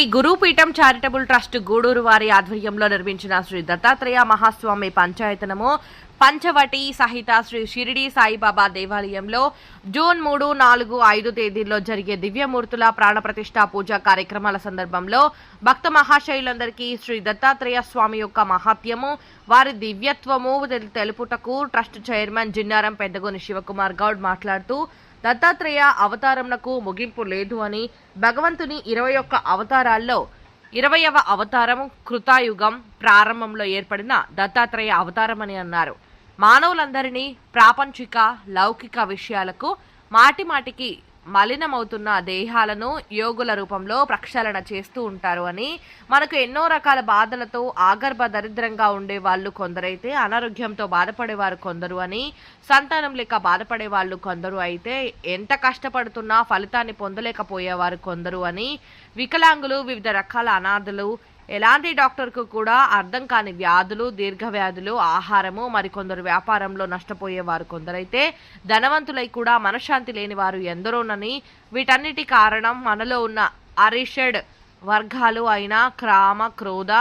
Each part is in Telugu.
శ్రీ గురుపీఠం చారిటబుల్ ట్రస్ట్ గూడూరు వారి ఆధ్వర్యంలో నిర్మించిన శ్రీ దత్తాత్రేయ మహాస్వామి పంచాయతనము పంచవటి సహిత శ్రీ షిరిడి సాయిబాబా దేవాలయంలో జూన్ మూడు నాలుగు ఐదు తేదీల్లో జరిగే దివ్యమూర్తుల ప్రాణప్రతిష్ఠ పూజా కార్యక్రమాల సందర్భంలో భక్త మహాశైలందరికీ శ్రీ దత్తాత్రేయ స్వామి యొక్క మహాత్యము వారి దివ్యత్వము తెలుపుటకు ట్రస్ట్ చైర్మన్ జిన్నారం పెద్దగోని శివకుమార్ గౌడ్ మాట్లాడుతూ దత్తాత్రేయ అవతారంనకు ముగింపు లేదు అని భగవంతుని ఇరవై ఒక్క అవతారాల్లో ఇరవయవ అవతారం కృతాయుగం ప్రారంభంలో ఏర్పడిన దత్తాత్రేయ అవతారం అని అన్నారు. మానవులందరినీ ప్రాపంచిక లౌకిక విషయాలకు మాటి మాటికి మలినమవుతున్న దేహాలను యోగుల రూపంలో ప్రక్షాళన చేస్తూ ఉంటారు అని మనకు ఎన్నో రకాల బాధలతో ఆగర్భ దరిద్రంగా ఉండే వాళ్ళు కొందరైతే అనారోగ్యంతో బాధపడేవారు కొందరు అని సంతానం లేక బాధపడే వాళ్ళు కొందరు అయితే ఎంత కష్టపడుతున్నా ఫలితాన్ని పొందలేకపోయేవారు కొందరు అని వికలాంగులు వివిధ రకాల అనాథలు ఎలాంటి డాక్టర్కు కూడా అర్థం కాని వ్యాధులు దీర్ఘ వ్యాధులు ఆహారము మరికొందరు వ్యాపారంలో నష్టపోయేవారు కొందరైతే ధనవంతులై కూడా మనశ్శాంతి లేని వారు ఎందరోనని వీటన్నిటి కారణం మనలో ఉన్న అరిషడ్ వర్గాలు అయిన క్రామ క్రోధ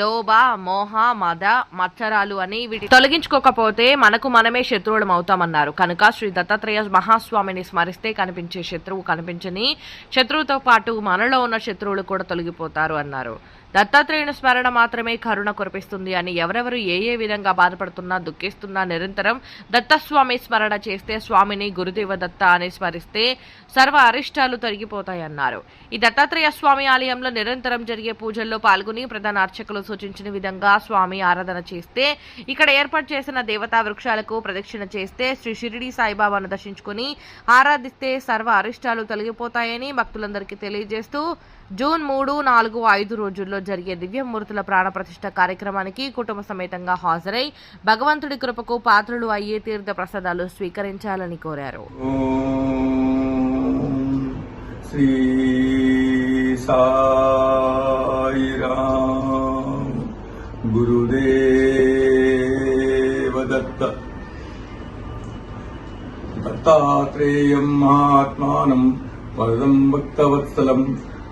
లోభ మోహ మద మత్సరాలు అని వీటి తొలగించుకోకపోతే మనకు మనమే శత్రువులం అవుతామన్నారు. కనుక శ్రీ దత్తాత్రేయ మహాస్వామిని స్మరిస్తే కనిపించే శత్రువు కనిపించని శత్రువుతో పాటు మనలో ఉన్న శత్రువులు కూడా తొలగిపోతారు అన్నారు. దత్తాత్రేయుని స్మరణ మాత్రమే కరుణ కురిపిస్తుంది అని ఎవరెవరు ఏ ఏ విధంగా బాధపడుతున్నా దుఃఖిస్తున్నా నిరంతరం దత్తస్వామి స్మరణ చేస్తే స్వామిని గురుదేవ దత్త అని స్మరిస్తే సర్వ అరిష్టాలు తొలగిపోతాయన్నారు. ఈ దత్తాత్రేయ స్వామి ఆలయంలో నిరంతరం జరిగే పూజల్లో పాల్గొని ప్రధాన అర్చకులు సూచించిన విధంగా స్వామి ఆరాధన చేస్తే ఇక్కడ ఏర్పాటు చేసిన దేవతా వృక్షాలకు ప్రదక్షిణ చేస్తే శ్రీ షిరిడి సాయిబాబాను దర్శించుకుని ఆరాధిస్తే సర్వ అరిష్టాలు తొలగిపోతాయని భక్తులందరికీ తెలియజేస్తూ జూన్ మూడు నాలుగు ఐదు రోజుల్లో జరిగే దివ్యమూర్తుల ప్రాణప్రతిష్ఠ కార్యక్రమానికి కుటుంబ సమేతంగా హాజరై భగవంతుడి కృపకు పాత్రలు అయ్యే తీర్థ ప్రసాదాలు స్వీకరించాలని కోరారు. శ్రీ దత్తాత్రేయం మహాత్మానం వరదం భక్తవత్సలం.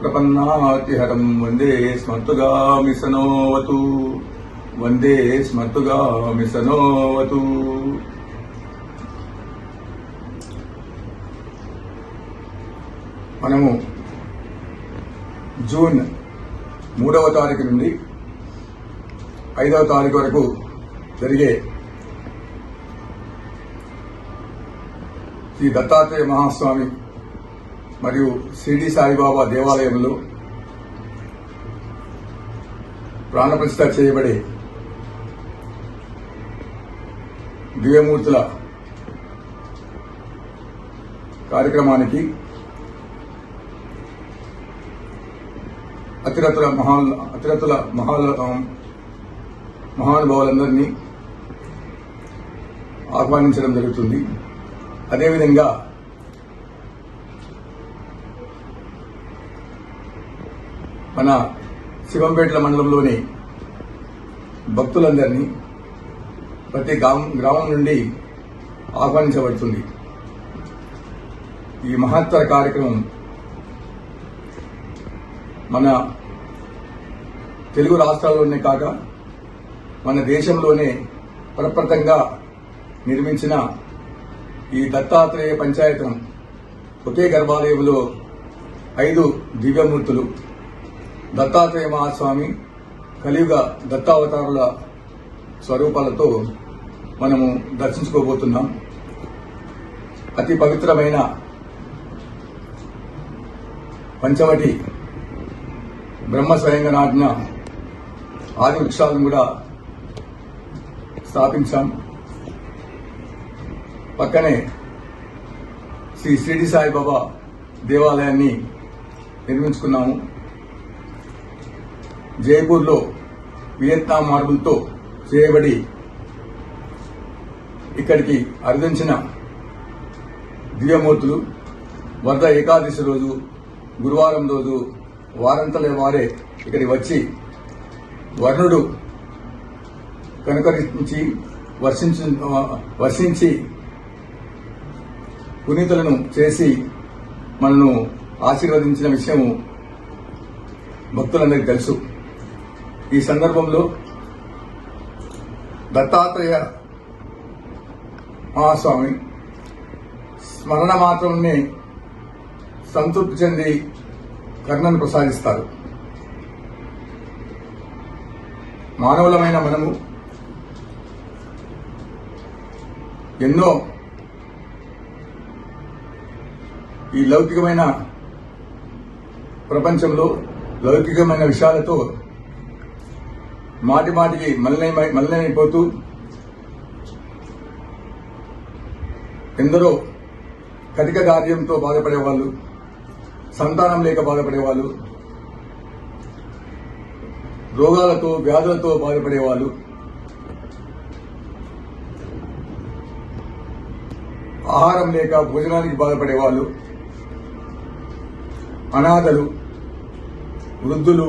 ప్రపన్నాతిహరం వందే స్మర్తుగా సనోవతు. వందే స్మర్తుగా సనోవతు. మనము జూన్ మూడవ తారీఖు నుండి ఐదవ తారీఖు వరకు జరిగే శ్రీ దత్తాత్రేయ మహాస్వామి మరియు షిరిడి సాయిబాబా దేవాలయంలో ప్రాణప్రతిష్ఠ చేయబడే దివ్యమూర్తుల కార్యక్రమానికి అతిరతుల మహా అతిరతుల మహాల మహానుభావులందరినీ ఆహ్వానించడం జరుగుతుంది. అదేవిధంగా మన శివంపేటల మండలంలోని భక్తులందరినీ ప్రతి గ్రామం గ్రామం నుండి ఆహ్వానించబడుతుంది. ఈ మహత్తర కార్యక్రమం మన తెలుగు రాష్ట్రాల్లోనే కాక మన దేశంలోనే ప్రప్రథంగా నిర్మించిన ఈ దత్తాత్రేయ పంచాయతం ఒకే గర్భాలయంలో ఐదు దివ్యమూర్తులు దత్తాత్రేయ మహాస్వామి కలియుగ దత్తావతారుల స్వరూపాలతో మనము దర్శించుకోబోతున్నాం. అతి పవిత్రమైన పంచవటి బ్రహ్మ స్వయంగా నాటిన ఆది వృక్షాలను కూడా స్థాపించాం. పక్కనే శ్రీ షిరిడి సాయిబాబా దేవాలయాన్ని నిర్మించుకున్నాము. జైపూర్లో వియత్నాం మార్బుల్తో చేయబడి ఇక్కడికి అరుదించిన దివ్యమూర్తులు వరద ఏకాదశి రోజు గురువారం రోజు వారంతలే వారే ఇక్కడికి వచ్చి వర్ణుడు కనుకరించి వర్షించు వర్షించి పునీతులను చేసి మనను ఆశీర్వదించిన విషయము భక్తులందరికీ తెలుసు. ఈ సందర్భంలో దత్తాత్రేయ మహాస్వామి స్మరణ మాత్రంనే సంతృప్తి చెంది కర్ణను ప్రసాదిస్తారు. మానవులమైన మనము ఎన్నో ఈ లౌకికమైన ప్రపంచంలో లౌకికమైన విషయాలతో మాటి మాటికి మల్లెమై మల్లెమైపోతూ ఎందరో కటిక కార్యంతో బాధపడేవాళ్ళు సంతానం లేక బాధపడేవాళ్ళు రోగాలతో వ్యాధులతో బాధపడేవాళ్ళు ఆహారం లేక భోజనానికి బాధపడేవాళ్ళు అనాథలు వృద్ధులు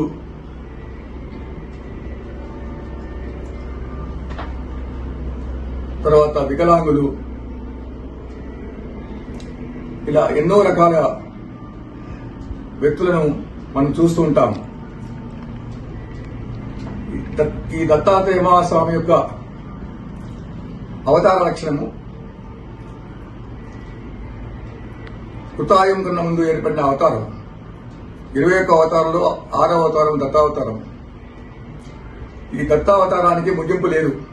తర్వాత వికలాంగులు. ఇలా ఎన్నో రకాల వ్యక్తులను మనం చూస్తూ ఉంటాం ఈ ఈ దత్తాత్రేయ మహాస్వామి యొక్క అవతార లక్షణము. కృతాయం కన్నా ముందు ఏర్పడిన అవతారం. ఇరవై ఒక్క అవతారంలో ఆరవ అవతారం దత్తావతారం. ఈ దత్తావతారానికి ముగింపు లేదు.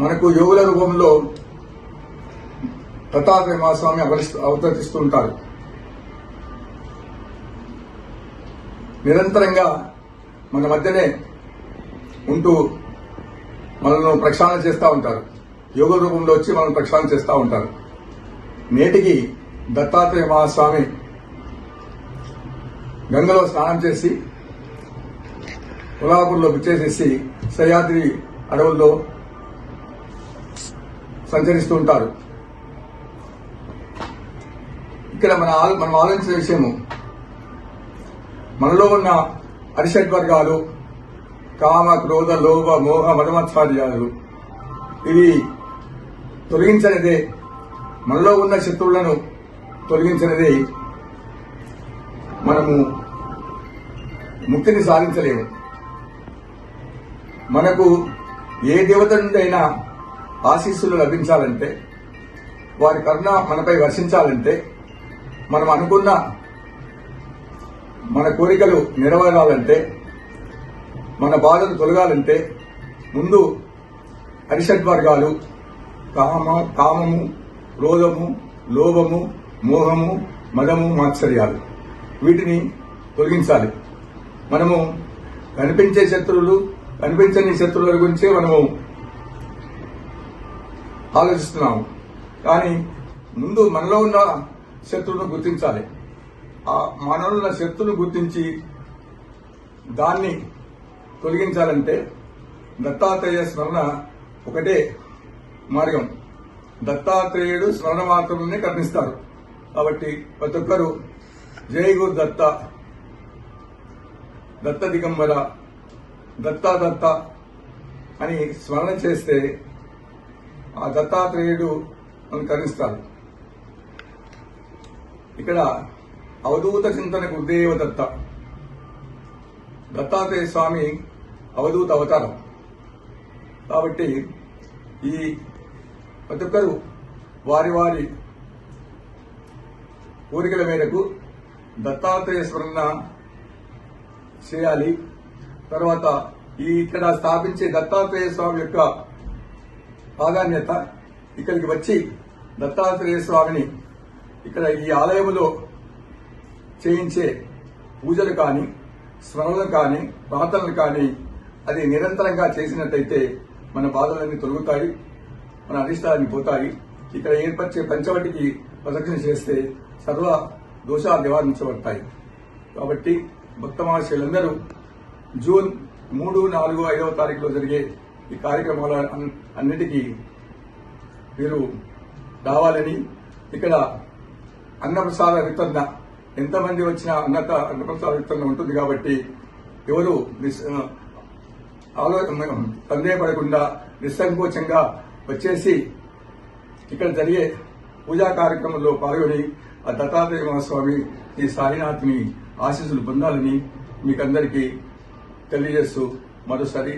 మనకు యోగుల రూపంలో దత్తాత్రేయ మహాస్వామి అవతరిస్తూ ఉంటారు నిరంతరంగా మన మధ్యనే ఉంటూ మనల్ని ప్రక్షాళన చేస్తూ ఉంటారు. యోగ రూపంలో వచ్చి మనం ప్రక్షాళన చేస్తూ ఉంటారు. నేటికి దత్తాత్రేయ మహాస్వామి గంగలో స్నానం చేసి కొల్లాపూర్లో విచ్చేసేసి సహ్యాద్రి అడవుల్లో సంచరిస్తూ ఉంటారు. ఇక్కడ మన మనం ఆలోచించిన విషయము. మనలో ఉన్న అరిషడ్ వర్గాలు కామ క్రోధ లోభ మోహ మదమత్సార్యాలు ఇవి తొలగించనిదే మనలో ఉన్న శత్రువులను తొలగించినదే మనము ముక్తిని సాధించలేము. మనకు ఏ దేవత నుండి అయినా ఆశీస్సులు లభించాలంటే వారి కరుణ మనపై వర్షించాలంటే మనం అనుకున్న మన కోరికలు నెరవేరాలంటే మన బాధలు తొలగాలంటే ముందు హరిషడ్వర్గాలు కామ కామము క్రోధము లోభము మోహము మదము మాత్సర్యాలు. వీటిని తొలగించాలి. మనము కనిపించే శత్రువులు కనిపించని శత్రువుల గురించే మనము ఆలోచిస్తున్నాము. కానీ ముందు మనలో ఉన్న శత్రువును గుర్తించాలి. ఆ మనలో ఉన్న శత్రువును గుర్తించి దాన్ని తొలగించాలంటే దత్తాత్రేయ స్మరణ ఒకటే మార్గం. దత్తాత్రేయుడు స్మరణ మాత్రమే కర్ణిస్తారు. కాబట్టి ప్రతి ఒక్కరూ జై గురు దత్త దత్త దిగంబర దత్త దత్త అని స్మరణ చేస్తే ఆ దత్తాత్రేయుడు మనం కరిస్తాడు ఇక్కడ అవధూత చింతనకు గురుదేవ దత్త. దత్తాత్రేయ స్వామి అవధూత అవతారం. కాబట్టి ఈ ప్రతి ఒక్కరు వారి వారి కోరికల మేరకు దత్తాత్రేయ స్మరణ చేయాలి. తర్వాత ఈ ఇక్కడ స్థాపించే దత్తాత్రేయ స్వామి యొక్క ప్రాధాన్యత ఇక్కడికి వచ్చి దత్తాత్రేయ స్వామిని ఇక్కడ ఈ ఆలయంలో చేయించే పూజలు కానీ స్మరణలు కానీ ప్రార్థనలు కానీ అది నిరంతరంగా చేసినట్టయితే మన బాధలన్నీ తొలుగుతాయి మన అరిష్టాలన్నీ పోతాయి. ఇక్కడ ఏర్పరిచే పంచవటికి ప్రదక్షిణ చేస్తే సర్వ దోషాలు నివారించబడతాయి కాబట్టి భక్త మహర్షులందరూ జూన్ మూడు నాలుగు ఐదవ తారీఖులో జరిగే ఈ కార్యక్రమాల అన్- అన్నిటికీ మీరు రావాలని ఇక్కడ అన్నప్రసాద వితరణ ఎంతమంది వచ్చినా అన్నత అన్నప్రసాద వితరణ ఉంటుంది కాబట్టి ఎవరు నిస్- సందేహపడకుండా నిస్సంకోచంగా వచ్చేసి ఇక్కడ జరిగే పూజా కార్యక్రమంలో పాల్గొని ఆ దత్తాత్రేయ మహాస్వామి ఈ సాయినాథ్ని ఆశీస్సులు పొందాలని మీకందరికీ తెలియజేస్తూ మరోసారి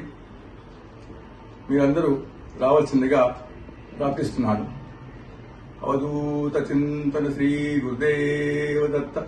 మీరందరూ రావాల్సిందిగా ప్రార్థిస్తున్నాను. అవధూత చింతన శ్రీ గురుదేవ దత్త.